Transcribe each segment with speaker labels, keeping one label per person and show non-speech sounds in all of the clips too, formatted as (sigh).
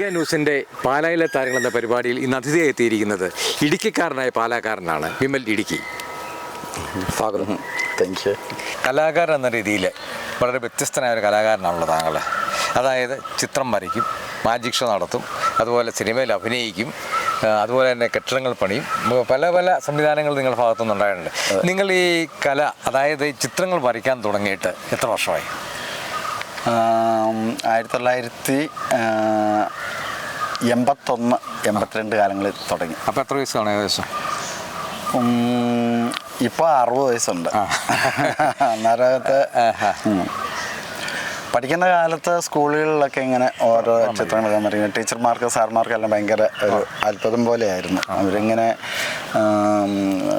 Speaker 1: കലിക ന്യൂസിന്റെ പാലായിലെ താരങ്ങൾ എന്ന പരിപാടിയിൽ ഇന്ന് അതിഥിയായി എത്തിയിരിക്കുന്നത് ഇടുക്കിക്കാരനായ പാലാക്കാരനാണ് വിമൽ ഇടുക്കി. സ്വാഗതം.
Speaker 2: താങ്ക് യു
Speaker 1: കലാകാരൻ എന്ന രീതിയിൽ വളരെ വ്യത്യസ്തനായ ഒരു കലാകാരനാണല്ലോ താങ്കൾ. അതായത് ചിത്രം വരയ്ക്കും മാജിക് ഷോ നടത്തും അതുപോലെ സിനിമയിൽ അഭിനയിക്കും അതുപോലെ തന്നെ കെട്ടിടങ്ങൾ പണിയും പല പല സംവിധാനങ്ങൾ നിങ്ങളുടെ ഭാഗത്തുനിന്ന് ഉണ്ടായിട്ടുണ്ട് നിങ്ങൾ ഈ കല അതായത് ഈ ചിത്രങ്ങൾ വരയ്ക്കാൻ തുടങ്ങിയിട്ട് എത്ര വർഷമായി?
Speaker 2: ആയിരത്തി തൊള്ളായിരത്തി എൺപത്തൊന്ന് എൺപത്തിരണ്ട് കാലങ്ങളിൽ തുടങ്ങി.
Speaker 1: അപ്പോൾ എത്ര വയസ്സാണ് ഏകദേശം?
Speaker 2: ഇപ്പോൾ അറുപത് വയസ്സുണ്ട്. അന്നേരത്ത്. പഠിക്കുന്ന കാലത്ത് സ്കൂളുകളിലൊക്കെ ഇങ്ങനെ ഓരോ ചിത്രങ്ങൾ വരയ്ക്കും ടീച്ചർമാർക്ക് സാർമാർക്ക് എല്ലാം ഭയങ്കര ഒരു അത്ഭുതം പോലെയായിരുന്നു. അവരിങ്ങനെ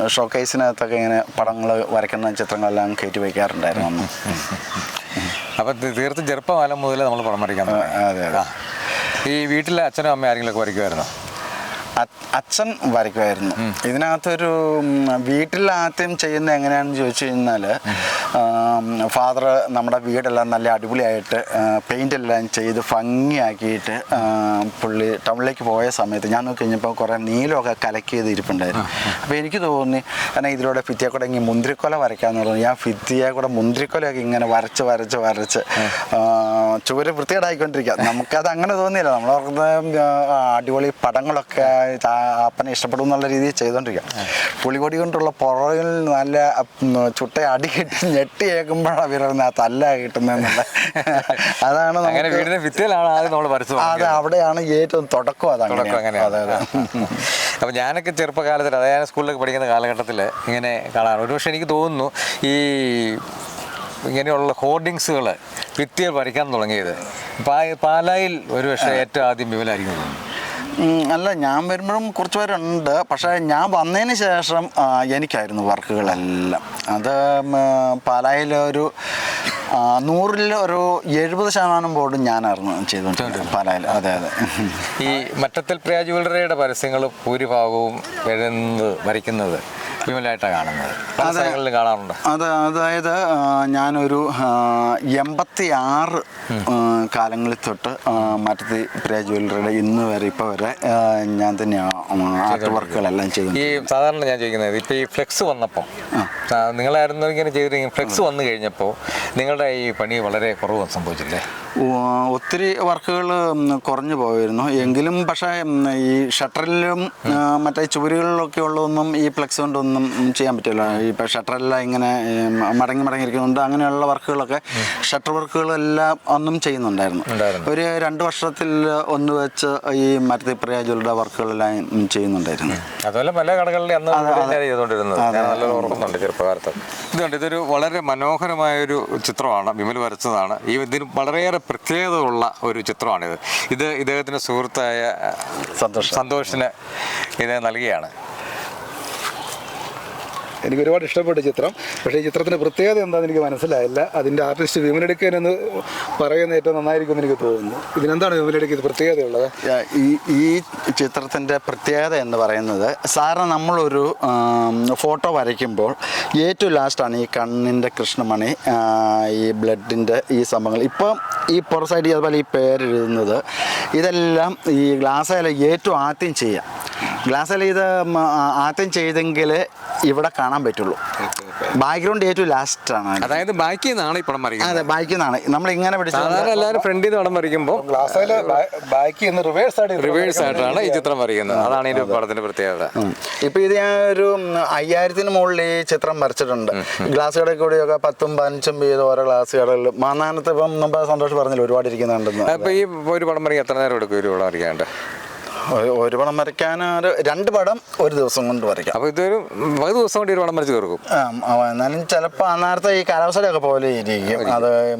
Speaker 2: ഷോക്കേസിനകത്തൊക്കെ ഇങ്ങനെ പടങ്ങൾ വരയ്ക്കുന്ന ചിത്രങ്ങളെല്ലാം കയറ്റി വയ്ക്കാറുണ്ടായിരുന്നു (laughs)
Speaker 1: അപ്പം തീർത്തും ചെറുപ്പകാലം മുതൽ നമ്മൾ പടം വരയ്ക്കാൻ
Speaker 2: അതെ, അതെ.
Speaker 1: ഈ വീട്ടിലെ അച്ഛനും അമ്മ ആരെങ്കിലും ഒക്കെ വരയ്ക്കുമായിരുന്നു
Speaker 2: അച്ഛൻ വരയ്ക്കുമായിരുന്നു. ഇതിനകത്തൊരു വീട്ടിൽ ആദ്യം ചെയ്യുന്ന എങ്ങനെയാണെന്ന് ചോദിച്ചു കഴിഞ്ഞാൽ ഫാദർ നമ്മുടെ വീടെല്ലാം നല്ല അടിപൊളിയായിട്ട് പെയിന്റ് എല്ലാം ചെയ്ത് ഭംഗിയാക്കിയിട്ട് പുള്ളി ടൗണിലേക്ക് പോയ സമയത്ത് ഞാൻ നോക്കി കഴിഞ്ഞപ്പോൾ കുറേ നീലമൊക്കെ കലക്കി ചെയ്ത് ഇരിപ്പുണ്ടായിരുന്നു അപ്പോൾ എനിക്ക് തോന്നി കാരണം ഇതിലൂടെ ഫിത്തിയെക്കൂടെ കൂടെ ഇങ്ങനെ മുന്തിരിക്കൊല വരയ്ക്കാന്ന് പറഞ്ഞു. ഞാൻ ഭിത്തിയെ കൂടെ മുന്തിരിക്കൊലയൊക്കെ ഇങ്ങനെ വരച്ച് വരച്ച് വരച്ച് ചുവര് വൃത്തികേടായിക്കൊണ്ടിരിക്കുക നമുക്കത് അങ്ങനെ തോന്നിയില്ല. നമ്മൾ അടിപൊളി പടങ്ങളൊക്കെ അപ്പനെ ഇഷ്ടപ്പെടും എന്നുള്ള രീതിയിൽ ചെയ്തുകൊണ്ടിരിക്കുക പുളികൊടി കൊണ്ടുള്ള പുറകിൽ നല്ല ചുട്ട അടി കെട്ടി ഞെട്ടി കേൾക്കുമ്പോഴാണ് വിരറുന്നത് ആ തല്ല കിട്ടുന്നതെന്നുള്ള. അതാണ്
Speaker 1: അങ്ങനെ വീടിന്റെ ഭിത്തിയിലാണ് ആദ്യം നമ്മൾ വരച്ചു
Speaker 2: അത് അവിടെയാണ് ഏറ്റവും തുടക്കം അതാണ്
Speaker 1: തുടക്കം
Speaker 2: അങ്ങനെയാണ്. അതെ അതെ.
Speaker 1: അപ്പോൾ ഞാനൊക്കെ ചെറുപ്പകാലത്തിൽ അതായത് സ്കൂളിലൊക്കെ പഠിക്കുന്ന കാലഘട്ടത്തിൽ ഇങ്ങനെ കാണാറ് ഒരുപക്ഷെ എനിക്ക് തോന്നുന്നു ഈ ഇങ്ങനെയുള്ള ഹോർഡിങ്സുകൾ ഭിത്തിയിൽ വരയ്ക്കാൻ തുടങ്ങിയത്. പാലായിൽ പാലായിൽ ഒരുപക്ഷെ ഏറ്റവും ആദ്യം
Speaker 2: വിപുലായിരിക്കും അല്ല ഞാൻ വരുമ്പോഴും കുറച്ച് പേരുണ്ട്. പക്ഷേ ഞാൻ വന്നതിന് ശേഷം എനിക്കായിരുന്നു വർക്കുകളെല്ലാം. അത് പാലായിൽ ഒരു നൂറിൽ ഒരു എഴുപത് ശതമാനം ബോർഡും ഞാനായിരുന്നു ചെയ്തുകൊണ്ടിരുന്നത്. പാലായിൽ. അതെ അതെ.
Speaker 1: ഈ മറ്റത്തിൽ പ്രിയ ജ്വല്ലറിയുടെ പരസ്യങ്ങൾ ഭൂരിഭാഗവും എഴുതുന്നത് വരയ്ക്കുന്നത് വിമലായിട്ടാണ് കാണുന്നത്. പല
Speaker 2: അതെ.
Speaker 1: സ്ഥലങ്ങളിലും കാണാറുണ്ട്.
Speaker 2: അത് അതായത് ഞാനൊരു എൺപത്തി ആറ് കാലങ്ങളിൽ തൊട്ട് മറ്റത്തെ പ്രിയ ജ്വല്ലറിയുടെ ഇന്ന് വരെ ഇപ്പോൾ വരെ ഞാൻ തന്നെയാണ് ആർട്ട് വർക്കുകളെല്ലാം
Speaker 1: ചെയ്തത്
Speaker 2: ഈ
Speaker 1: സാധാരണ ഞാൻ ചോദിക്കുന്നത് ഇപ്പൊ ഈ ഫ്ലെക്സ് വന്നപ്പം ആ, നിങ്ങളായിരുന്നു ഇങ്ങനെ ചെയ്തിരിക്കും ഫ്ലെക്സ് വന്നു കഴിഞ്ഞപ്പോൾ നിങ്ങളുടെ ഈ പണി വളരെ കുറവ് സംഭവിച്ചില്ലേ?
Speaker 2: ഒത്തിരി വർക്കുകൾ കുറഞ്ഞു പോയിരുന്നു. എങ്കിലും പക്ഷേ ഈ ഷട്ടറിലും മറ്റേ ചുവരുകളിലൊക്കെ ഉള്ളതൊന്നും ഈ ഫ്ലെക്സ് കൊണ്ടൊന്നും ചെയ്യാൻ പറ്റില്ല. ഇപ്പം ഷട്ടറെല്ലാം ഇങ്ങനെ മടങ്ങി മടങ്ങിയിരിക്കുന്നുണ്ട്. അങ്ങനെയുള്ള വർക്കുകളൊക്കെ ഷട്ടർ വർക്കുകളെല്ലാം ഒന്നും ചെയ്യുന്നുണ്ടായിരുന്നു. ഒരു രണ്ട് വർഷത്തിൽ ഒന്ന് വെച്ച് ഈ മരത്തിൽ പ്രയാജുകളുടെ വർക്കുകളെല്ലാം ചെയ്യുന്നുണ്ടായിരുന്നു.
Speaker 1: അതുപോലെ പല കടകളിലും അന്ന് ചെയ്തുകൊണ്ടിരുന്നത്. നല്ല ഓർക്കുന്നുണ്ട് ചെറുപ്പകാലത്ത് ഇതുണ്ട് ഇതൊരു വളരെ മനോഹരമായ ഒരു ചിത്രമാണ് വിമൽ വരച്ചതാണ്. ഈ ഇതിന് വളരെയേറെ പ്രത്യേകത ഉള്ള ഒരു ചിത്രമാണിത്. ഇത് ഇദ്ദേഹത്തിന്റെ സുഹൃത്തായ
Speaker 2: സന്തോഷ്.
Speaker 1: സന്തോഷിന് ഇത് നൽകിയാണ്.
Speaker 3: എനിക്ക് ഒരുപാട് ഇഷ്ടപ്പെട്ട ചിത്രം. പക്ഷേ ഈ ചിത്രത്തിന്റെ പ്രത്യേകത എന്താണെന്ന് എനിക്ക് മനസ്സിലായില്ല. അതിന്റെ ആർട്ടിസ്റ്റ് വിമലെടുക്കൻ എന്ന് പറയുന്ന ഏറ്റവും നന്നായിരിക്കും എന്ന് എനിക്ക് തോന്നുന്നു. ഇതിനെന്താണ് വിമലെടുക്ക് പ്രത്യേകതയുള്ളത്?
Speaker 2: ഈ ഈ ചിത്രത്തിന്റെ പ്രത്യേകത എന്ന് പറയുന്നത് സാറിന് നമ്മളൊരു ഫോട്ടോ വരയ്ക്കുമ്പോൾ ഏറ്റവും ലാസ്റ്റാണ് ഈ കണ്ണിന്റെ കൃഷ്ണമണി ഈ ബ്ലഡിന്റെ ഈ സംഭവങ്ങൾ. ഇപ്പം ഈ പുറ സൈഡ് അതുപോലെ ഈ പേരെഴുതുന്നത് ഇതെല്ലാം ഈ ഗ്ലാസ് ഏറ്റവും ആദ്യം ചെയ്യാം. ഗ്ലാസ് ഇത് ആദ്യം ചെയ്തെങ്കിൽ ഇവിടെ കാണാൻ പറ്റുള്ളൂ. ബാക്ക്ഗ്രൗണ്ട് ഏറ്റവും ലാസ്റ്റ് ആണ്.
Speaker 1: അതായത് ബാക്കിൽ നിന്നാണ് ഈ പടം വരയ്ക്കുന്നത്.
Speaker 2: അതെ ബാക്കിൽ നിന്നാണ്. നമ്മൾ ഇങ്ങനെ
Speaker 1: സാധാരണ എല്ലാവരും ഫ്രണ്ടിൽ നിന്ന് പടം വരയ്ക്കുമ്പോൾ
Speaker 3: ബാക്കി എന്ന് റിവേഴ്സ് ആയിട്ട്
Speaker 1: റിവേഴ്സ് ആയിട്ടാണ് ഈ ചിത്രം വരയ്ക്കുന്നത്. അതാണ് ഈ പടത്തിന്റെ പ്രത്യേകത.
Speaker 2: ഇപ്പൊ ഇത് ഞാൻ ഒരു അയ്യായിരത്തിന് മുകളിൽ ഈ ചിത്രം വരച്ചിട്ടുണ്ട്. ഗ്ലാസ് കടയിൽ കൂടിയൊക്കെ പത്തും പതിനഞ്ചും വീതം ഓരോ ഗ്ലാസ് കടകളിൽ മാന്നാനത്ത് ഇപ്പം മുമ്പ് സന്തോഷം പറഞ്ഞില്ല ഒരുപാട് ഇരിക്കുന്നുണ്ടെന്ന്?
Speaker 1: അപ്പൊ ഈ ഒരു പടം വരയ്ക്കാൻ എത്ര നേരം എടുക്കും ഒരു പടം വരയ്ക്കാണ്ട്
Speaker 2: ഒരു- പടം വരയ്ക്കാൻ രണ്ട് പടം ഒരു ദിവസം കൊണ്ട് വരയ്ക്കാം.
Speaker 1: അപ്പൊ ഇതൊരു ഒരു ദിവസം കൊണ്ട് ഒരു പടം വരച്ച് തീർക്കും.
Speaker 2: എന്നാലും ചിലപ്പോൾ അന്നേരത്തെ ഈ കാലാവസ്ഥയൊക്കെ പോലെ ഇരിക്കും. അത്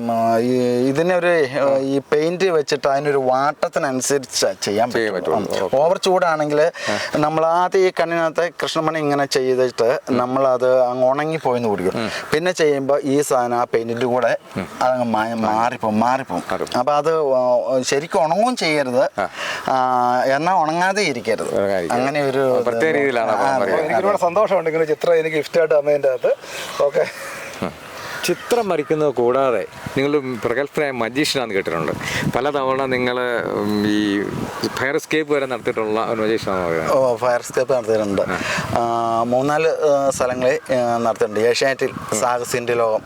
Speaker 2: ഇതിനൊരു ഈ പെയിന്റ് വെച്ചിട്ട് അതിനൊരു വാട്ടത്തിനനുസരിച്ച് ചെയ്യാൻ പറ്റും. ഓവർ ചൂടാണെങ്കിൽ നമ്മൾ ആദ്യം ഈ കണ്ണിനകത്ത് കൃഷ്ണമണി ഇങ്ങനെ ചെയ്തിട്ട് നമ്മളത് അങ്ങ് പോയെന്ന് കുടിക്കും. പിന്നെ ചെയ്യുമ്പോൾ ഈ സാധനം ആ പെയിന്റിന്റെ കൂടെ അതങ്ങ് മാറിപ്പോവും മാറിപ്പോവും. അപ്പോൾ അത് ശരിക്കും ഉണങ്ങും ചെയ്യരുത്. ആ, എന്നാൽ ഉണങ്ങാതെ ഇരിക്കരുത്. അങ്ങനെ ഒരു
Speaker 1: പ്രത്യേക രീതിയിലാണ്.
Speaker 3: എനിക്ക് ഒരുപാട് സന്തോഷമുണ്ട് ഇങ്ങനെ ചിത്രം എനിക്ക് ഗിഫ്റ്റായിട്ട് അമ്മേന്റെ അകത്ത്. ഓക്കെ
Speaker 1: ചിത്രം വരയ്ക്കുന്നത് കൂടാതെ നിങ്ങൾ പ്രഗത്ഭനായ മജീഷ്യനാന്ന് കേട്ടിട്ടുണ്ട്. പലതവണ നിങ്ങൾ ഈ ഫയർ സ്കേപ്പ് വരെ നടത്തിയിട്ടുള്ള ഒരു മജീഷ്യനാണ്
Speaker 2: ഓ ഫയർ സ്കേപ്പ് നടത്തിയിട്ടുണ്ട്. മൂന്നാൽ സ്ഥലങ്ങളിൽ നടത്തിയിട്ടുണ്ട്. ഏഷ്യാനെറ്റിൽ സാഹസിന്റെ ലോകം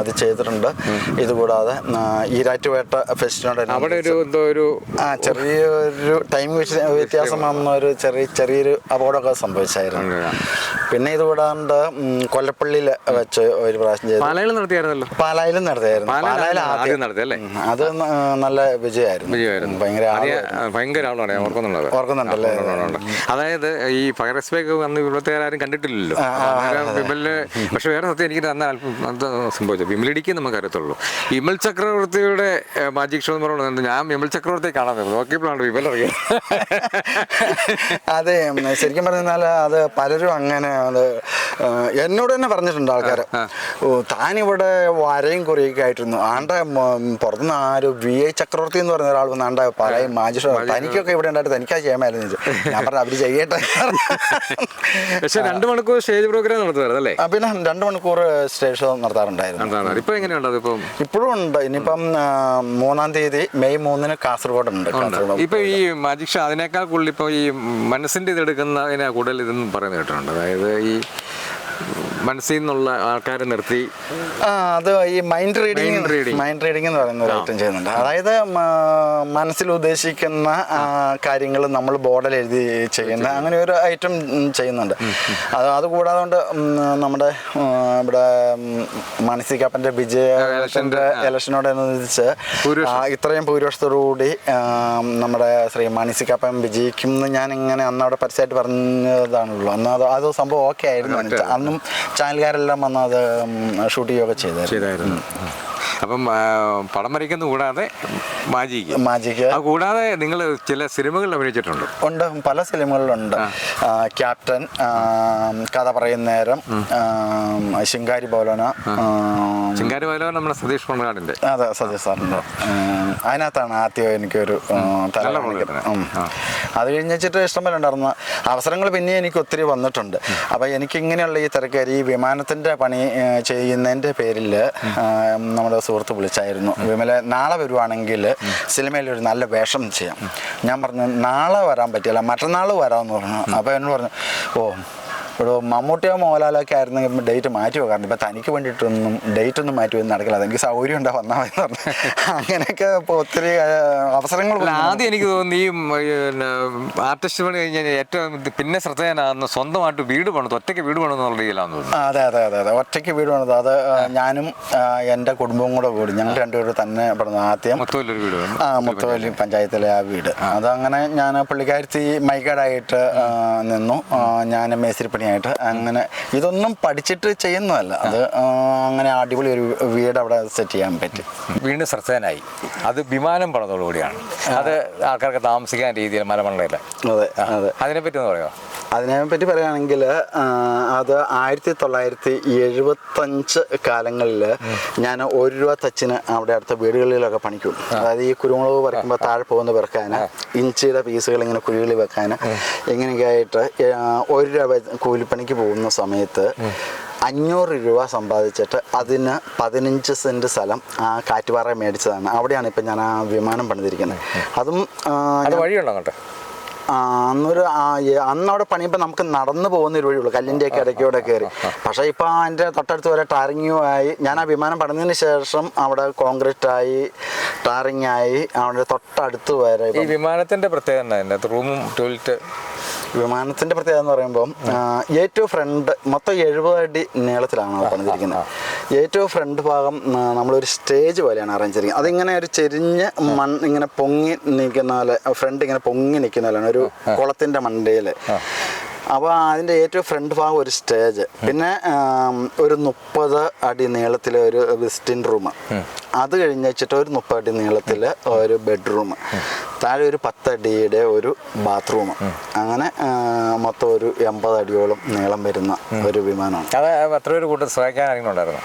Speaker 2: അത് ചെയ്തിട്ടുണ്ട്. ഇതുകൂടാതെ ഈരാറ്റുപേട്ട ഫെസ്റ്റിനോട്
Speaker 1: അവിടെ ഒരു എന്തോ ഒരു
Speaker 2: ആ ചെറിയൊരു ടൈം വ്യത്യാസം വന്ന ഒരു ചെറിയ ചെറിയൊരു അപകടമൊക്കെ സംഭവിച്ചായിരുന്നു. പിന്നെ ഇത് കൂടാണ്ട് ഉം, കൊല്ലപ്പള്ളിയിൽ വെച്ച് ഒരു പ്രാവശ്യം ചെയ്തു
Speaker 1: പാലയിൽ നടത്തിയായിരുന്നല്ലോ.
Speaker 2: പാലായിലും നടത്തിയായിരുന്നു. പാലായിൽ
Speaker 1: ആദ്യം നടത്തിയല്ലേ?
Speaker 2: ഉം, അത് നല്ല വിജയമായിരുന്നു.
Speaker 1: വിജയമായിരുന്നു.
Speaker 2: ഭയങ്കര
Speaker 1: ഭയങ്കര ആളാണ് ഞാൻ ഓർക്കുന്നുള്ളത്.
Speaker 2: ഓർക്കുന്നുണ്ടല്ലേ?
Speaker 1: അതായത് ഈ ഫയർ ബേക്ക് വന്ന് ഇവിടുത്തെ ആരും കണ്ടിട്ടില്ലല്ലോ വിമലിന് പക്ഷെ വേറെ സത്യം എനിക്ക് അന്ന് സംഭവിച്ചു അത് വിമലിടിക്ക് നമുക്ക് അറിയത്തുള്ളൂ. വിമൽ ചക്രവർത്തിയുടെ മാജിക് ഷോ എന്ന് പറയുന്നത് ഞാൻ വിമൽ ചക്രവർത്തിയെ കാണാൻ നോക്കിയപ്പോഴാണ് വിമൽ അറിയാം
Speaker 2: അതെ ശരിക്കും പറഞ്ഞാൽ അത് പലരും അങ്ങനെ അത് എന്നോട് തന്നെ പറഞ്ഞിട്ടുണ്ട് ആൾക്കാർ താനിവിടെ വരയും കുറയൊക്കെ ആയിട്ടിരുന്നു. ആണ്ട പുറത്തുനിന്ന് ഒരു വി ഐ ചക്രവർത്തി എന്ന് പറയുന്ന ഒരാൾ വന്ന് ആണ്ട പറയും മാജിഷോ തനിക്കൊക്കെ ഇവിടെ ഉണ്ടായിട്ട് തനിക്കാ ചെയ്യാമായിരുന്നു ഞാൻ പറഞ്ഞു അവർ ചെയ്യട്ടെ.
Speaker 1: പക്ഷെ രണ്ട് മണിക്കൂർ സ്റ്റേജ് പ്രോഗ്രാം നടത്തുമായിരുന്നു അല്ലേ?
Speaker 2: ആ, പിന്നെ രണ്ട് മണിക്കൂർ സ്റ്റേജ് ഷോ നടത്താറുണ്ടായിരുന്നു.
Speaker 1: ഇപ്പൊ എങ്ങനെയുണ്ട് അതിപ്പം
Speaker 2: ഇപ്പോഴും ഉണ്ട്. ഇനിയിപ്പം മൂന്നാം തീയതി മെയ് മൂന്നിന് കാസർഗോഡ് ഉണ്ട്.
Speaker 1: ഇപ്പൊ ഈ മാജിക് ഷോ അതിനേക്കാൾ കൂടുതൽ ഇപ്പൊ ഈ മനസ്സിന്റെ ഇത് എടുക്കുന്നതിനെ കൂടുതൽ ഇതെന്ന് പറയുന്നത് കേട്ടിട്ടുണ്ട്. അതായത് ഈ മനസ്സിൽ നിന്നുള്ള ആൾക്കാരെ നിർത്തി
Speaker 2: ആ അത് ഈ മൈൻഡ്
Speaker 1: റീഡിംഗ്
Speaker 2: മൈൻഡ് റീഡിംഗ് എന്ന് പറയുന്ന ഒരു ഐറ്റം ചെയ്യുന്നുണ്ട്. അതായത് മനസ്സിൽ ഉദ്ദേശിക്കുന്ന കാര്യങ്ങൾ നമ്മൾ ബോർഡിൽ എഴുതി ചെയ്യുന്ന അങ്ങനെ ഒരു ഐറ്റം ചെയ്യുന്നുണ്ട്. അത് അത് കൂടാതെ കൊണ്ട് നമ്മുടെ ഇവിടെ മാനസികപ്പന്റെ വിജയ ഇലക്ഷനോടനുബന്ധിച്ച്
Speaker 1: ഭൂരിപക്ഷം.
Speaker 2: ആ, ഇത്രയും ഭൂരിപക്ഷത്തോടുകൂടി നമ്മുടെ ശ്രീ മാനസികപ്പൻ വിജയിക്കും എന്ന് ഞാൻ ഇങ്ങനെ അന്ന് അവിടെ പരസ്യമായിട്ട് പറഞ്ഞതാണല്ലോ അന്ന് അത് അത് സംഭവം ഓക്കെ ആയിരുന്നു. അന്നും ചാനലുകാരെല്ലാം വന്ന് അത് ഷൂട്ട് ചെയ്യുകയൊക്കെ ചെയ്തായിരുന്നു.
Speaker 1: ചെയ്തായിരുന്നു. അപ്പം പടം വരയ്ക്കുന്ന കൂടാതെ മാജിക്ക്
Speaker 2: മാജിക്ക്
Speaker 1: അത് കൂടാതെ നിങ്ങൾ ചില സിനിമകളിൽ അഭിനയിച്ചിട്ടുണ്ട്.
Speaker 2: ഉണ്ട്. പല സിനിമകളിലുണ്ട്. ക്യാപ്റ്റൻ കഥ പറയുന്ന നേരം ശിങ്കാരി ബോലോന
Speaker 1: ശിങ്കാരി ബോലോന നമ്മുടെ സതീഷ് പൊണ്ണാടിന്റെ
Speaker 2: അതെ സതീഷ് സാറിന്റെ. അതിനകത്താണ് ആദ്യം എനിക്കൊരു തല. അത് കഴിഞ്ഞിട്ട് ഇഷ്ടംപോലെ ഉണ്ടായിരുന്ന. അവസരങ്ങൾ പിന്നെ എനിക്ക് ഒത്തിരി വന്നിട്ടുണ്ട്. അപ്പോൾ എനിക്ക് ഇങ്ങനെയുള്ള ഈ തിരക്കേരി ഈ വിമാനത്തിന്റെ പണി ചെയ്യുന്നതിന്റെ ചെയ്യുന്നതിന്റെ പേരിൽ നമ്മുടെ സുഹൃത്ത് വിളിച്ചായിരുന്നു. വിമല നാളെ വരുവാണെങ്കിൽ സിനിമയിൽ ഒരു നല്ല വേഷം ചെയ്യാം. ഞാൻ പറഞ്ഞു നാളെ വരാൻ പറ്റില്ല മറ്റന്നാൾ വരാമെന്ന് പറഞ്ഞു. അപ്പോൾ എന്നോട് പറഞ്ഞു ഓ ഇവിടെ മമ്മൂട്ടിയോ മോഹൻലാലൊക്കെ ആയിരുന്നു ഡേറ്റ് മാറ്റി വെക്കാറുണ്ട് ഇപ്പം തനിക്ക് വേണ്ടിയിട്ടൊന്നും ഡേറ്റ് ഒന്നും മാറ്റി വെച്ച് നടക്കില്ല. അതെനിക്ക് സൗകര്യം ഉണ്ടാ വന്നാൽ മതി പറഞ്ഞു. അങ്ങനെയൊക്കെ ഇപ്പോൾ ഒത്തിരി അവസരങ്ങൾ
Speaker 1: ആദ്യം എനിക്ക് തോന്നി ഈ പിന്നെ ആർട്ടിസ്റ്റ് പണി കഴിഞ്ഞാൽ ഏറ്റവും പിന്നെ ശ്രദ്ധേയനാകുന്ന സ്വന്തമായിട്ട് വീട് പണിത് ഒറ്റയ്ക്ക് വീട് പണിതെന്നുള്ള രീതിയിലാണെന്ന് തോന്നുന്നു.
Speaker 2: അതെ അതെ അതെ അതെ. ഒറ്റയ്ക്ക് വീട് പണിത്. അത് ഞാനും എന്റെ കുടുംബവും കൂടെ കൂടി ഞങ്ങൾ രണ്ടുപേരും തന്നെ പണിതു. ആദ്യം
Speaker 1: മൊത്തത്തിലൊരു വീട്
Speaker 2: ആ മുത്തവല്ലി പഞ്ചായത്തിലെ ആ വീട്. അതങ്ങനെ ഞാൻ പുള്ളിക്കാരത്തി മൈക്കാടായിട്ട് നിന്നു. ഞാൻ ഞാൻ മേസ്തിരിപ്പണിയായിട്ട് അങ്ങനെ ഇതൊന്നും പഠിച്ചിട്ട് ചെയ്യുന്നതല്ല. അത് അങ്ങനെ അടിപൊളി ഒരു വീട് അവിടെ സെറ്റ് ചെയ്യാൻ പറ്റി.
Speaker 1: വീണ്ടും ശ്രദ്ധേയനായി. അത് വിമാനം പണിതോടുകൂടിയാണ്. അത് ആൾക്കാർക്ക് താമസിക്കാൻ രീതിയിൽ മലമണ്ണയില്ല
Speaker 2: അതെ അതെ.
Speaker 1: അതിനെപ്പറ്റി ഒന്ന് പറയാമോ
Speaker 2: അതിനെപ്പറ്റി പറയുകയാണെങ്കിൽ അത് ആയിരത്തി തൊള്ളായിരത്തി എഴുപത്തഞ്ച് കാലങ്ങളിൽ ഞാൻ ഒരു രൂപ തച്ചിന് അവിടെ അടുത്ത വീടുകളിലൊക്കെ പണിക്കും. അതായത് ഈ കുരുമുളക് പറിക്കുമ്പോൾ താഴെ പോകുന്ന പെറുക്കാൻ ഇഞ്ചിയുടെ പീസുകൾ ഇങ്ങനെ കുഴികളിൽ വെക്കാൻ ഇങ്ങനെയൊക്കെ ആയിട്ട് ഒരു രൂപ കൂലിപ്പണിക്ക് പോകുന്ന സമയത്ത് അഞ്ഞൂറ് രൂപ സമ്പാദിച്ചിട്ട് അതിന് പതിനഞ്ച് സെന്റ് സ്ഥലം ആ കാറ്റുപാറ മേടിച്ചതാണ്. അവിടെയാണ് ഇപ്പം ഞാൻ ആ വിമാനം പണിതിരിക്കുന്നത്. അതും
Speaker 1: വഴിയുണ്ടോ അങ്ങോട്ട്?
Speaker 2: അന്നൊരു അന്നവിടെ പണിയുമ്പോൾ നമുക്ക് നടന്നു പോകുന്ന ഒരു വഴിയുള്ളൂ. കല്ലിന്റെ ഒക്കെ ഇടയ്ക്കൂടെ കയറി. പക്ഷേ ഇപ്പോൾ അതിന്റെ തൊട്ടടുത്ത് വരെ ടാറിങ്ങും ആയി ഞാൻ ആ വിമാനം പണിതിന് ശേഷം അവിടെ കോൺക്രീറ്റ് ആയി ടാറിങ് ആയി അവിടെ തൊട്ടടുത്ത് വരെ
Speaker 1: ഈ വിമാനത്തിന്റെ പ്രത്യേകത റൂമും ടോയ്ലറ്റ്
Speaker 2: വിമാനത്തിന്റെ പ്രത്യേകത എന്ന് പറയുമ്പോൾ ഏറ്റവും ഫ്രണ്ട് മൊത്തം എഴുപത് അടി നീളത്തിലാണ് പണിതിരിക്കുന്നത്. ഏറ്റവും ഫ്രണ്ട് ഭാഗം നമ്മളൊരു സ്റ്റേജ് പോലെയാണ് അറേഞ്ച് ചെയ്തിരിക്കുന്നത്. അതിങ്ങനെ ഒരു ചെരിഞ്ഞ് മൺ ഇങ്ങനെ പൊങ്ങി നിൽക്കുന്ന പോലെ ഫ്രണ്ട് ഇങ്ങനെ പൊങ്ങി നിൽക്കുന്ന പോലെയാണ്. ഒരു കുളത്തിന്റെ മണ്ടയിൽ അപ്പോൾ അതിന്റെ ഏറ്റവും ഫ്രണ്ട് ഭാഗം ഒരു സ്റ്റേജ് പിന്നെ ഒരു മുപ്പത് അടി നീളത്തിലെ ഒരു വിസിറ്റിംഗ് റൂം അത് കഴിഞ്ഞ് വെച്ചിട്ട് ഒരു മുപ്പത് അടി നീളത്തിൽ ഒരു ബെഡ്റൂം താഴെ ഒരു പത്തടിയുടെ ഒരു ബാത്റൂം അങ്ങനെ മൊത്തം ഒരു എൺപത് അടിയോളം നീളം വരുന്ന ഒരു വിമാനമാണ്.
Speaker 1: അത് എത്ര ഒരു കൂട്ടം സഹായിക്കാൻ ഉണ്ടായിരുന്നു?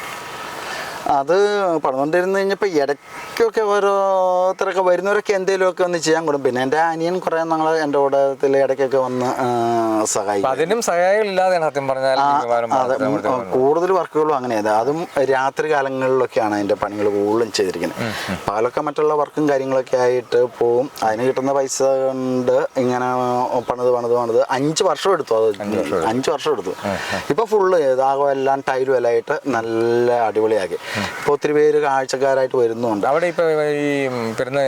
Speaker 2: അത് പറഞ്ഞുകൊണ്ടിരുന്ന് കഴിഞ്ഞപ്പോൾ ഇടയ്ക്കൊക്കെ ഓരോരുത്തരൊക്കെ വരുന്നവരൊക്കെ എന്തെങ്കിലുമൊക്കെ ഒന്ന് ചെയ്യാൻ കൊടുക്കും പിന്നെ എന്റെ അനിയൻ കുറേ ഞങ്ങൾ എന്റെ കൂടത്തിൽ ഇടയ്ക്കൊക്കെ വന്ന് സഹായിക്കും.
Speaker 1: അതിനും സഹായികളില്ലാതെയാണ് സത്യം പറഞ്ഞാൽ
Speaker 2: അതെ കൂടുതൽ വർക്കുകളും അങ്ങനെയാണ് അതും രാത്രി കാലങ്ങളിലൊക്കെയാണ് അതിന്റെ പണികൾ കൂടുതലും ചെയ്തിരിക്കുന്നത്. പാലൊക്കെ മറ്റുള്ള വർക്കും കാര്യങ്ങളൊക്കെ ആയിട്ട് പോവും. അതിന് കിട്ടുന്ന പൈസ കൊണ്ട് ഇങ്ങനെ പണിത് പണിത് പണിത് അഞ്ച് വർഷം എടുത്തു. അത് അഞ്ച് വർഷം എടുത്തു. ഇപ്പൊ ഫുള്ള് ഇതാകും എല്ലാം ടൈലും എല്ലാം ആയിട്ട് നല്ല അടിപൊളിയാക്കി. ഇപ്പൊ ഒത്തിരി പേര് കാഴ്ചക്കാരായിട്ട് വരുന്നുണ്ട്.
Speaker 1: അവിടെ ഇപ്പോൾ ഈ പെരുന്ന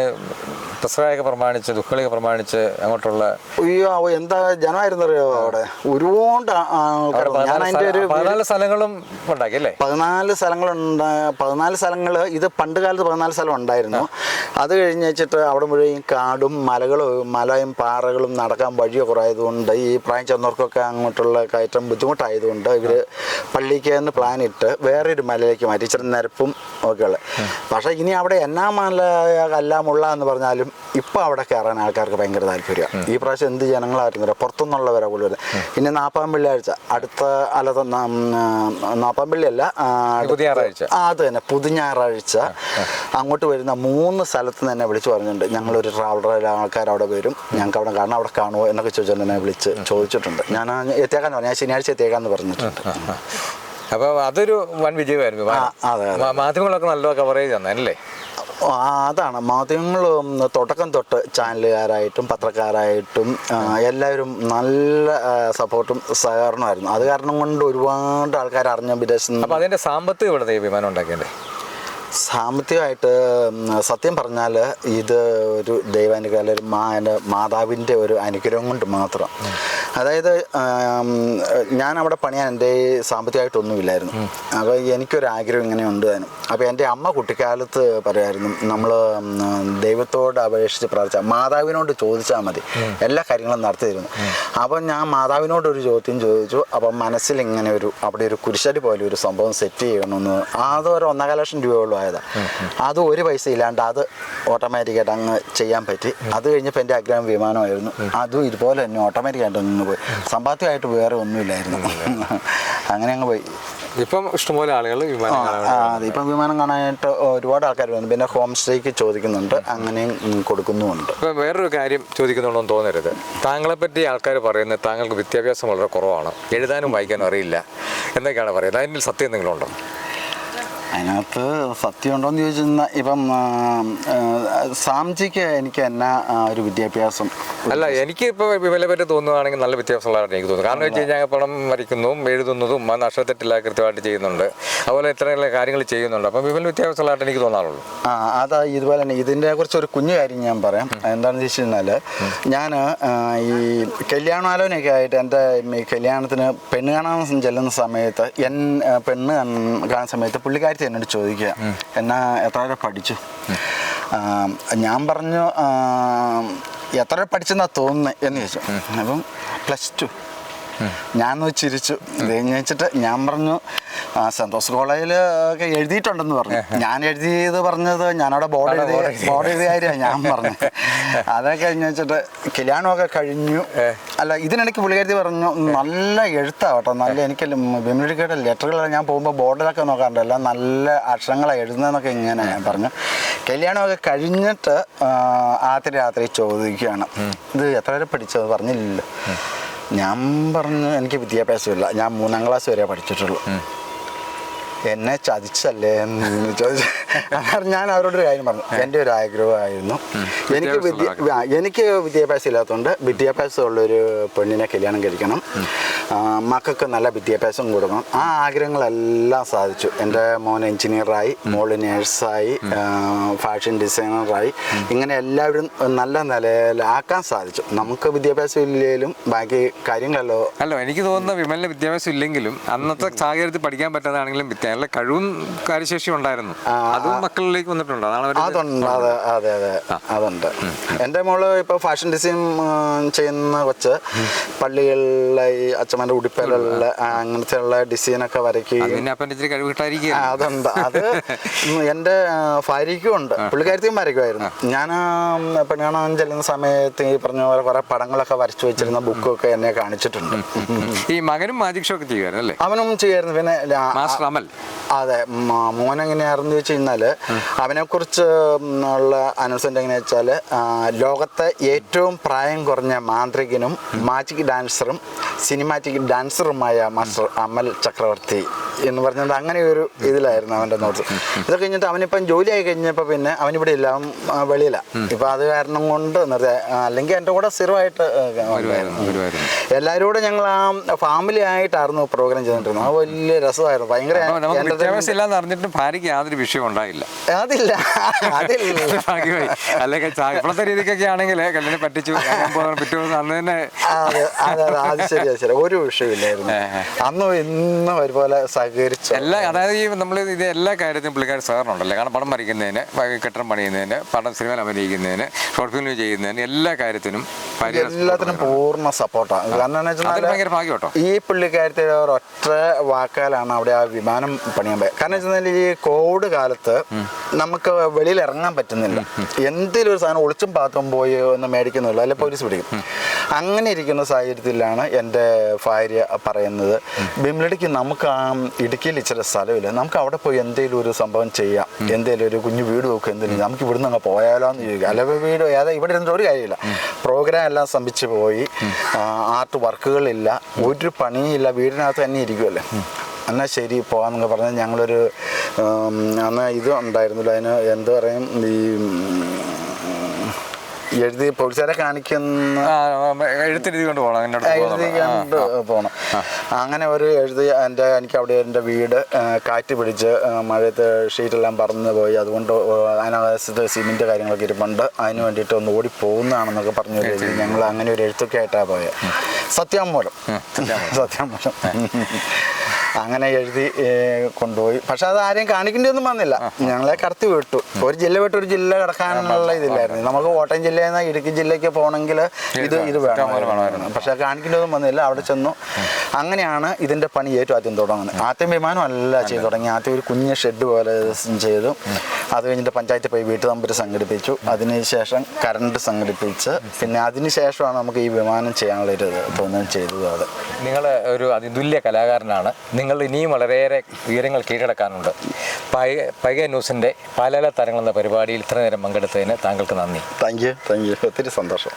Speaker 1: പെസറയൊക്കെ പ്രമാണിച്ച് ദുഃഖളിയൊക്കെ പ്രമാണിച്ച് അങ്ങോട്ടുള്ള
Speaker 2: അയ്യോ എന്താ ജനമായിരുന്നു അറിയോ അവിടെ? ഒരുപാട്. ഞാൻ ഒരു
Speaker 1: പതിനാല് സ്ഥലങ്ങളും ഉണ്ടാക്കി അല്ലേ?
Speaker 2: പതിനാല് സ്ഥലങ്ങളുണ്ട്. പതിനാല് സ്ഥലങ്ങൾ ഇത് പണ്ട് കാലത്ത് പതിനാല് സ്ഥലം ഉണ്ടായിരുന്നു. അത് കഴിഞ്ഞ് വെച്ചിട്ട് അവിടെ മുഴുവൻ കാടും മലകളും മലയും പാറകളും നടക്കാൻ വഴിയോ കുറവായതുകൊണ്ട് ഈ പ്രായം ചെന്നവർക്കൊക്കെ അങ്ങോട്ടുള്ള കയറ്റം ബുദ്ധിമുട്ടായതുകൊണ്ട് ഇവർ പള്ളിക്ക് തന്നെ പ്ലാൻ ഇട്ട് വേറൊരു മലയിലേക്ക് മാറ്റി. ഇച്ചിരി നിരപ്പും ഒക്കെയുള്ളത് പക്ഷേ ഇനി അവിടെ എന്നാ മല കല്ലാമുള്ള എന്ന് പറഞ്ഞാലും ഇപ്പം അവിടെ കയറാൻ ആൾക്കാർക്ക് ഭയങ്കര താല്പര്യമാണ് ഈ പ്രാവശ്യം എന്ത് ജനങ്ങളായിരുന്നില്ല പുറത്തുനിന്നുള്ളവരെ പോലും വരുന്നത് പിന്നെ നാപ്പാം വെള്ളിയാഴ്ച അടുത്ത അല്ല നാപ്പാം വെള്ളിയല്ല ആ, അത് തന്നെ പുതു ഞായറാഴ്ച അങ്ങോട്ട് വരുന്ന മൂന്ന് സ്ഥലത്ത് നിന്ന് എന്നെ വിളിച്ചു പറഞ്ഞിട്ടുണ്ട്. ഞങ്ങളൊരു ട്രാവലർ ആൾക്കാർ അവിടെ വരും. ഞങ്ങൾക്ക് അവിടെ കാണാം അവിടെ കാണുമോ എന്നൊക്കെ ചോദിച്ചാൽ എന്നെ വിളിച്ച് ചോദിച്ചിട്ടുണ്ട്. ഞാൻ എത്തിയേക്കാന്ന് പറഞ്ഞു. ഞാൻ ശനിയാഴ്ച എത്തിയേക്കാന്ന് പറഞ്ഞിട്ടുണ്ട്.
Speaker 1: അപ്പൊ അതൊരു വൻ വിജയമായിരുന്നു. മാധ്യമങ്ങളൊക്കെ നല്ല കവറേജ് തന്നല്ലേ
Speaker 2: ആ, അതാണ്. മാധ്യമങ്ങൾ തുടക്കം തൊട്ട് ചാനലുകാരായിട്ടും പത്രക്കാരായിട്ടും എല്ലാവരും നല്ല സപ്പോർട്ടും സഹകരണമായിരുന്നു. അത് കാരണം കൊണ്ട് ഒരുപാട് ആൾക്കാർ അറിഞ്ഞ വിദേശത്ത്
Speaker 1: അപ്പോൾ അതിന്റെ സാമ്പത്തിക ഇവിടെ വിമാനം ഉണ്ടാക്കിയല്ലേ
Speaker 2: സാമ്പത്തികമായിട്ട് സത്യം പറഞ്ഞാൽ ഇത് ഒരു ദൈവാനുഗ്രഹ ഒരു മാ എന്റെ മാതാവിന്റെ ഒരു അനുഗ്രഹം കൊണ്ട് മാത്രം. അതായത് ഞാൻ അവിടെ പണിയാൻ എന്റെ സാമ്പത്തികമായിട്ടൊന്നുമില്ലായിരുന്നു. അപ്പോൾ എനിക്കൊരാഗ്രഹം ഇങ്ങനെ ഉണ്ട് തന്നെ അപ്പോൾ എന്റെ അമ്മ കുട്ടിക്കാലത്ത് പറയുമായിരുന്നു നമ്മൾ ദൈവത്തോട് അപേക്ഷിച്ച് പ്രാർത്ഥിച്ച മാതാവിനോട് ചോദിച്ചാൽ മതി. എല്ലാ കാര്യങ്ങളും നടത്തി തരുന്നു അപ്പം ഞാൻ മാതാവിനോട് ഒരു ചോദ്യം ചോദിച്ചു. അപ്പം മനസ്സിൽ ഇങ്ങനെ ഒരു അവിടെ ഒരു കുരിശടി പോലെ ഒരു സംഭവം സെറ്റ് ചെയ്യണമെന്ന്. അത് ഒരു ഒന്നര ലക്ഷം രൂപയോളം ആയതാണ് അത് ഒരു പൈസ ഇല്ലാണ്ട് അത് ഓട്ടോമാറ്റിക്കായിട്ട് അങ്ങ് ചെയ്യാൻ പറ്റി. അത് കഴിഞ്ഞപ്പോൾ എന്റെ ആഗ്രഹം വിമാനമായിരുന്നു. അതും ഇതുപോലെ തന്നെ ഓട്ടോമാറ്റിക്കായിട്ട് അങ്ങ് പോയി. സമ്പാദ്യമായിട്ട് വേറെ ഒന്നുമില്ലായിരുന്നു. അങ്ങനെ അങ്ങ് പോയി.
Speaker 1: ഇപ്പം ഇഷ്ടംപോലെ ആളുകൾ
Speaker 2: അതെ ഇപ്പം വിമാനം കാണാനായിട്ട് ഒരുപാട് ആൾക്കാർ വന്നു. പിന്നെ ഹോം സ്റ്റേക്ക് ചോദിക്കുന്നുണ്ട്. അങ്ങനെയും കൊടുക്കുന്നുമുണ്ട്.
Speaker 1: ഇപ്പം വേറൊരു കാര്യം ചോദിക്കുന്നുണ്ടോ എന്ന് തോന്നരുത്. താങ്കളെ പറ്റി ആൾക്കാർ പറയുന്നത് താങ്കൾക്ക് വിദ്യാഭ്യാസം വളരെ കുറവാണ്. എഴുതാനും വായിക്കാനും അറിയില്ല. എന്നൊക്കെയാണ് പറയുന്നത്. അതിന് സത്യം എന്തെങ്കിലും ഉണ്ടോ?
Speaker 2: അതിനകത്ത് സത്യമുണ്ടോയെന്ന് ചോദിച്ചാൽ ഇപ്പം സാംജിക്ക് എനിക്ക് എന്നാ ഒരു വിദ്യാഭ്യാസം
Speaker 1: അല്ല എനിക്ക് ഇപ്പോൾ വിമലെ പറ്റി തോന്നുകയാണെങ്കിൽ നല്ല വ്യത്യാസമുള്ളതാണ് എനിക്ക് തോന്നുന്നു. കാരണം വെച്ച് കഴിഞ്ഞാൽ പണം വരയ്ക്കുന്നതും എഴുതുന്നതും ആ നഷ്ടത്തെറ്റില്ല കൃത്യമായിട്ട് ചെയ്യുന്നുണ്ട്. അതുപോലെ ഇത്രയുള്ള കാര്യങ്ങൾ ചെയ്യുന്നുണ്ട്. അപ്പം വിമൽ വ്യത്യാസമുള്ളതായിട്ട് എനിക്ക് തോന്നാറുള്ളൂ.
Speaker 2: ആ അതാ ഇതുപോലെ തന്നെ. ഇതിന്റെ കുറിച്ച് ഒരു കുഞ്ഞു കാര്യം ഞാൻ പറയാം. എന്താണെന്ന് വെച്ച് കഴിഞ്ഞാൽ ഞാൻ ഈ കല്യാണാലോചനയൊക്കെ ആയിട്ട് എന്റെ ഈ കല്യാണത്തിന് പെണ്ണ് കാണാൻ ചെല്ലുന്ന സമയത്ത് എൻ പെണ്ണ് കാണുന്ന സമയത്ത് പുള്ളിക്കാരി എന്നോട് ചോദിക്കുക. എന്നാ എത്ര പഠിച്ചു? ഞാൻ പറഞ്ഞു എത്ര പഠിച്ചെന്നാ തോന്നുന്നത് എന്ന് ചോദിച്ചു. അപ്പം പ്ലസ് ടു. ഞാൻ ചിരിച്ചു. ഇത് ഞാൻ പറഞ്ഞു സന്തോഷ് കോളേജിൽ ഒക്കെ എഴുതിയിട്ടുണ്ടെന്ന് പറഞ്ഞു. ഞാൻ എഴുതിയത് പറഞ്ഞത് ഞാനവിടെ ബോർഡ് എഴുതി. ബോർഡ് എഴുതിയ കാര്യമാണ് ഞാൻ പറഞ്ഞു (laughs) അതൊക്കെ കഴിഞ്ഞ് വെച്ചിട്ട് കല്യാണമൊക്കെ കഴിഞ്ഞു. അല്ല ഇതിനിടയ്ക്ക് പുള്ളിക്കാരി പറഞ്ഞു നല്ല എഴുത്താണ് കേട്ടോ നല്ല എനിക്ക് വിമലിക്കയുടെ ലെറ്ററുകൾ ഞാൻ പോകുമ്പോൾ ബോർഡിലൊക്കെ നോക്കാറുണ്ട്. എല്ലാം നല്ല അക്ഷരങ്ങളാണ് എഴുതുന്നതെന്നൊക്കെ ഇങ്ങനെ ഞാൻ പറഞ്ഞു. കല്യാണമൊക്കെ കഴിഞ്ഞിട്ട് ആദ്യത്തെ രാത്രി ചോദിക്കുകയാണ്. ഇത് എത്ര വരെ പഠിച്ചത്? പറഞ്ഞില്ലല്ലോ. ഞാൻ പറഞ്ഞു എനിക്ക് വിദ്യാഭ്യാസമില്ല. ഞാൻ മൂന്നാം ക്ലാസ് വരെ പഠിച്ചിട്ടുള്ളൂ. എന്നെ ചതിച്ചല്ലേ എന്ന് ചോദിച്ചു അന്നേരം ഞാൻ ഒരു കാര്യം പറഞ്ഞു. എന്റെ ഒരു ആഗ്രഹമായിരുന്നു. എനിക്ക് വിദ്യ എനിക്ക് വിദ്യാഭ്യാസം ഇല്ലാത്തതുകൊണ്ട് വിദ്യാഭ്യാസം ഉള്ളൊരു പെണ്ണിനെ കല്യാണം കഴിക്കണം. മക്കൾക്ക് നല്ല വിദ്യാഭ്യാസം കൊടുക്കണം. ആ ആഗ്രഹങ്ങളെല്ലാം സാധിച്ചു. എന്റെ മോൻ എഞ്ചിനീയറായി മോൾ നേഴ്സായി ഫാഷൻ ഡിസൈനറായി. ഇങ്ങനെ എല്ലാവരും നല്ല നിലയിലാക്കാൻ സാധിച്ചു. നമുക്ക് വിദ്യാഭ്യാസം ഇല്ലെങ്കിലും ബാക്കി കാര്യങ്ങളല്ലോ.
Speaker 1: അല്ല എനിക്ക് തോന്നുന്ന വിമലിന് വിദ്യാഭ്യാസം ഇല്ലെങ്കിലും അന്നത്തെ സാഹചര്യത്തിൽ പഠിക്കാൻ പറ്റാതാണെങ്കിലും നല്ല കഴിവും കാര്യശേഷിയും ഉണ്ടായിരുന്നു. അതും മക്കളിലേക്ക് വന്നിട്ടുണ്ട്? അതാണ്
Speaker 2: അതുണ്ട് അതെ അതെ അതെ. അതുണ്ട്. എന്റെ മോൾ ഇപ്പോൾ ഫാഷൻ ഡിസൈൻ ചെയ്യുന്ന കൊച്ച്. പള്ളികളിലെ ഈ അച്ഛമ്മന്റെ ഉടുപ്പിലുള്ള അങ്ങനത്തെ ഉള്ള ഡിസൈനൊക്കെ വരയ്ക്കുകയും
Speaker 1: കഴിവ്
Speaker 2: ആ,
Speaker 1: കിട്ടായിരിക്കും
Speaker 2: അതുണ്ട്. അത് എന്റെ ആ, ഭാര്യയ്ക്കും ഉണ്ട്. പുള്ളിക്കാരത്തെയും വരയ്ക്കുമായിരുന്നു ഞാൻ പെണ്ണുകാണാൻ ചെല്ലുന്ന സമയത്ത് ഈ പറഞ്ഞ പോലെ കുറേ പടങ്ങളൊക്കെ വരച്ചു വെച്ചിരുന്ന ബുക്കൊക്കെ എന്നെ കാണിച്ചിട്ടുണ്ട്.
Speaker 1: ഈ മകനും മാജിക് ഷോ ഒക്കെ ചെയ്യുമായിരുന്നു അല്ലേ
Speaker 2: അവനും ചെയ്യായിരുന്നു പിന്നെ ലാ-
Speaker 1: മാസ്റ്റർ അമൽ.
Speaker 2: അതെ മോൻ എങ്ങനെയായിരുന്നു വെച്ച് കഴിഞ്ഞാൽ അവനെക്കുറിച്ച് ഉള്ള അനൗൺസ്മെന്റ് എങ്ങനെയാ വെച്ചാൽ ലോകത്തെ ഏറ്റവും പ്രായം കുറഞ്ഞ മാന്ത്രികനും മാജിക് ഡാൻസറും സിനിമാറ്റിക് ഡാൻസറുമായ മാസ്റ്റർ അമൽ ചക്രവർത്തി എന്ന് പറഞ്ഞത് അങ്ങനെ ഒരു ഇതിലായിരുന്നു അവന്റെ നോട്ട്സ് ഇത് കഴിഞ്ഞിട്ട് അവനിപ്പം ജോലിയായി കഴിഞ്ഞപ്പോൾ പിന്നെ അവനിവിടെ ഇല്ല അവൻ വെളിയിലാണ് ഇപ്പം അത് കാരണം കൊണ്ട് നിർത്തി അല്ലെങ്കിൽ എന്റെ കൂടെ സ്ഥിരമായിട്ട് എല്ലാവരും കൂടെ ഞങ്ങൾ ആ ഫാമിലി ആയിട്ടായിരുന്നു പ്രോഗ്രാം ചെയ്തിട്ടുണ്ടായിരുന്നത് അത് വലിയ രസമായിരുന്നു. ഭയങ്കര.
Speaker 1: വിദ്യാഭ്യാസം ഇല്ലാന്ന് അറിഞ്ഞിട്ട് ഭാര്യയ്ക്ക് യാതൊരു വിഷയം ഉണ്ടായില്ല.
Speaker 2: അതില്ല. അതില്ല. (laughs)
Speaker 1: ഭാഗ്യമായി. അല്ലെങ്കിൽ ഇപ്പോഴത്തെ രീതിക്കൊക്കെ ആണെങ്കിൽ കല്യാണം പറ്റിച്ചു പിറ്റേ ദിവസം അന്ന് തന്നെ
Speaker 2: അതെ ശരിയാ ശരി ഒരു വിഷയമില്ലായിരുന്നു അന്നും ഇന്നും ഒരുപോലെ സഹകരിച്ചു.
Speaker 1: എല്ലാ അതായത് ഈ നമ്മൾ ഇത് എല്ലാ കാര്യത്തിനും പുള്ളിക്കാർ സഹകരണമുണ്ടല്ലോ കാരണം പടം വരയ്ക്കുന്നതിന് കെട്ടിടം പണിയുന്നതിന് പടം സിനിമയിൽ അഭിനയിക്കുന്നതിന് ഷോർട്ട് ഫിലിം ചെയ്യുന്നതിന് എല്ലാ കാര്യത്തിനും
Speaker 2: എല്ലാത്തിനും പൂർണ സപ്പോർട്ടാണ് കാരണം എന്ന്
Speaker 1: അതൊരു ഭയങ്കര ഭാഗ്യം കേട്ടോ
Speaker 2: ഈ പുള്ളിക്കാരത്തെ ഒരൊറ്റ വാക്കാലാണ് അവിടെ ആ വിമാനം പണിയാൻ പോയത് കാരണം വെച്ചാൽ ഈ കോവിഡ് കാലത്ത് നമുക്ക് വെളിയിൽ ഇറങ്ങാൻ പറ്റുന്നില്ല. എന്തെങ്കിലും ഒരു സാധനം ഒളിച്ചും പാത്രം പോയി ഒന്ന് മേടിക്കുന്നില്ല അല്ലെ പോലീസ് പിടിക്കും. അങ്ങനെ ഇരിക്കുന്ന സാഹചര്യത്തിലാണ് എന്റെ ഭാര്യ പറയുന്നത് ബിംലടിക്ക് നമുക്ക് ആ ഇടുക്കിയിൽ ഇച്ചിരി സ്ഥലമില്ല. നമുക്ക് അവിടെ പോയി എന്തെങ്കിലും ഒരു സംഭവം ചെയ്യാം. എന്തെങ്കിലും ഒരു കുഞ്ഞു വീട് വെക്കുക എന്തെങ്കിലും നമുക്ക് ഇവിടുന്ന് അങ്ങ് പോയാലോ എന്ന് ചോദിക്കുക അല്ലെങ്കിൽ വീട് ഏതാ ഇവിടെ ഇരുന്നിട്ട് ഒരു കാര്യമില്ല. പ്രോഗ്രാം എല്ലാം സ്തംഭിച്ച് പോയി ആർട്ട് വർക്കുകളില്ല ഒരു പണിയില്ല വീടിനകത്ത് തന്നെ ഇരിക്കുമല്ലേ എന്നാൽ ശരി പോകാമെന്നൊക്കെ പറഞ്ഞ് ഞങ്ങളൊരു അന്ന് ഇത് ഉണ്ടായിരുന്നില്ല. അതിന് എന്ത് പറയും? ഈ എഴുതി പോലീസുകാരെ കാണിക്കുന്ന.
Speaker 1: എഴുത്തെഴുതി കൊണ്ട് പോകണം
Speaker 2: എഴുതി കൊണ്ട് പോകണം. അങ്ങനെ ഒരു എഴുതി എന്റെ എനിക്ക് അവിടെ എന്റെ വീട് കാറ്റ് പിടിച്ച് മഴയത്ത് ഷീറ്റെല്ലാം പറന്ന് പോയി. അതുകൊണ്ട് അതിനകത്ത് സിമെന്റ് കാര്യങ്ങളൊക്കെ ഇരിപ്പുണ്ട്. അതിന് വേണ്ടിയിട്ട് ഒന്ന് ഓടി പോകുന്നതാണെന്നൊക്കെ പറഞ്ഞു എഴുതി ഞങ്ങൾ അങ്ങനെ ഒരു എഴുത്തൊക്കെ ആയിട്ടാണ് പോയത് സത്യാമൂലം സത്യാമൂലം അങ്ങനെ എഴുതി കൊണ്ടുപോയി. പക്ഷെ അത് ആരെയും കാണിക്കേണ്ടിയൊന്നും വന്നില്ല. ഞങ്ങളെ കടത്തി വിട്ടു. ഒരു ജില്ല വിട്ട് ഒരു ജില്ല കിടക്കാനുള്ള ഇതില്ലായിരുന്നു. നമുക്ക് കോട്ടയം ജില്ലയിൽ നിന്ന് ഇടുക്കി ജില്ലയ്ക്ക് പോകണമെങ്കിൽ ഇത് ഇത്
Speaker 1: വേണം.
Speaker 2: വേണമായിരുന്നു. പക്ഷെ കാണിക്കേണ്ടതൊന്നും വന്നില്ല. അവിടെ ചെന്നു. അങ്ങനെയാണ് ഇതിന്റെ പണി ഏറ്റവും ആദ്യം തുടങ്ങുന്നത്. ആദ്യം വിമാനം അല്ല ചെയ്തു തുടങ്ങി. ആദ്യം ഒരു കുഞ്ഞ് ഷെഡ് പോലെ ചെയ്തു. അത് കഴിഞ്ഞിട്ട് പഞ്ചായത്ത് പോയി വീട്ടു നമ്പർ സംഘടിപ്പിച്ചു. അതിനുശേഷം കറണ്ട് സംഘടിപ്പിച്ച്. പിന്നെ അതിനുശേഷമാണ് നമുക്ക് ഈ വിമാനം ചെയ്യാനുള്ള ഒരു തോന്നുന്നത് ചെയ്തത് അത്.
Speaker 1: നിങ്ങൾ ഒരു അതിതുല്യ കലാകാരനാണ്. നിങ്ങൾ ഇനിയും വളരെയേറെ ഉയരങ്ങൾ കീഴടക്കാനുണ്ട്. പൈക പൈക ന്യൂസിന്റെ പല തരങ്ങൾ എന്ന പരിപാടിയിൽ ഇത്ര നേരം പങ്കെടുത്തതിന് താങ്കൾക്ക് നന്ദി.
Speaker 2: Thank you thank you. ഒത്തിരി സന്തോഷം.